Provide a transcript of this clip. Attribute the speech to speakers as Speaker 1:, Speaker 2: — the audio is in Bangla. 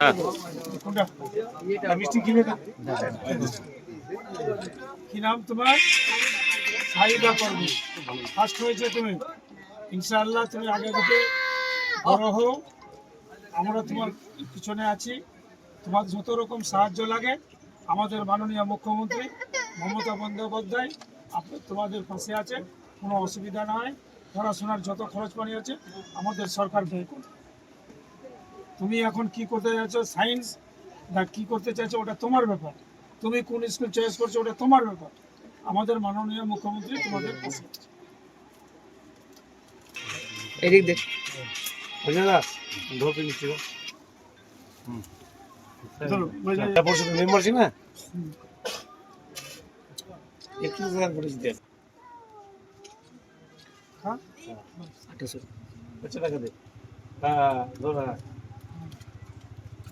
Speaker 1: হ্যাঁ।
Speaker 2: কি নাম তোমার? সাহিদা করবি ফার্স্ট হয়েছে তুমি। ইনশাআল্লাহ তুমি আগে থেকে বড় হও। আমরা তোমার পিছনে আছি। তোমার যত রকম সাহায্য লাগে, আমাদের মাননীয় মুখ্যমন্ত্রী মমতা বন্দ্যোপাধ্যায় আপ- তোমাদের পাশে আছে কোনো অসুবিধা না হয়। পড়াশোনার যত খরচ পানি আছে, আমাদের সরকার ব্যয় করবে। তুমি এখন কি করতে চাইছো? সায়েন্স না কি করতে চাইছো? ওটা তোমার ব্যাপার। তুমি কোন স্কুল চয়েস করছ? ওটা তোমার ব্যাপার। আমাদের মাননীয় মুখ্যমন্ত্রী তোমাদের পাশে আছে।
Speaker 3: এদিক দেখ।
Speaker 4: না? একটু
Speaker 2: হ্যাঁ?
Speaker 4: আচ্ছা টাকা দে। হ্যাঁ ধর